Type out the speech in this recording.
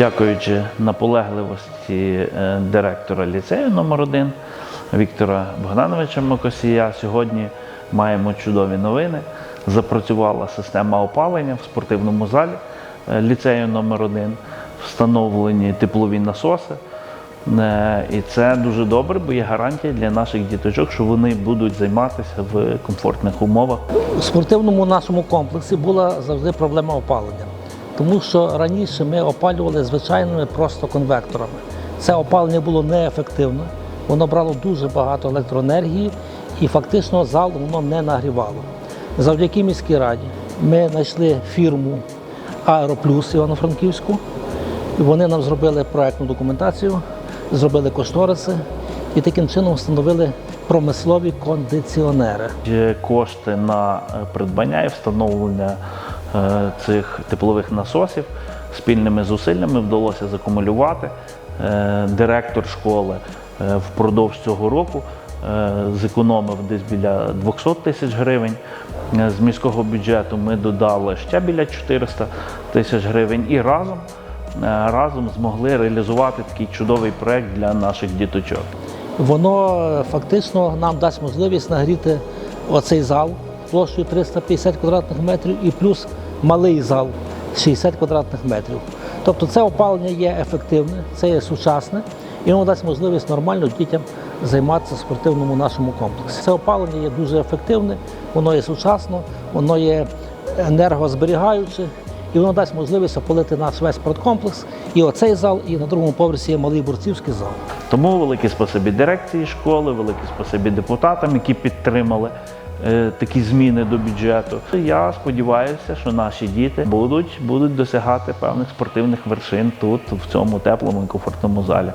Дякуючи наполегливості е, директора ліцею номер 1 Віктора Богдановича Мокосія, сьогодні маємо чудові новини. Запрацювала система опалення в спортивному залі е, ліцею номер 1 встановлені теплові насоси. Е, І це дуже добре, бо є гарантія для наших діточок, що вони будуть займатися в комфортних умовах. У спортивному нашому комплексі була завжди проблема опалення, тому що раніше ми опалювали звичайними просто конвекторами. Це опалення було неефективне, воно брало дуже багато електроенергії і фактично зал воно не нагрівало. Завдяки міській раді ми знайшли фірму Аероплюс Івано-Франківську. Вони нам зробили проектну документацію, зробили кошториси і таким чином встановили промислові кондиціонери. Кошти на придбання і встановлення цих теплових насосів спільними зусиллями вдалося закумулювати. Е, Директор школи е, впродовж цього року е, зекономив десь біля 200 тисяч гривень. Е, З міського бюджету ми додали ще біля 400 тисяч гривень і разом, е, разом змогли реалізувати такий чудовий проект для наших діточок. Воно е, фактично нам дасть можливість нагріти оцей зал площею 350 квадратних метрів і плюс малий зал 60 квадратних метрів. Тобто це опалення є ефективне, це є сучасне, і воно дасть можливість нормально дітям займатися спортивному нашому комплексі. Це опалення є дуже ефективне, воно є сучасно, воно є енергозберігаюче, і воно дасть можливість опалити наш весь спорткомплекс, і оцей зал, і на другому поверсі є малий борцівський зал. Тому велике спасибі дирекції школи, велике спасибі депутатам, які підтримали е, такі зміни до бюджету. Я сподіваюся, що наші діти будуть, будуть досягати певних спортивних вершин тут, в цьому теплому і комфортному залі.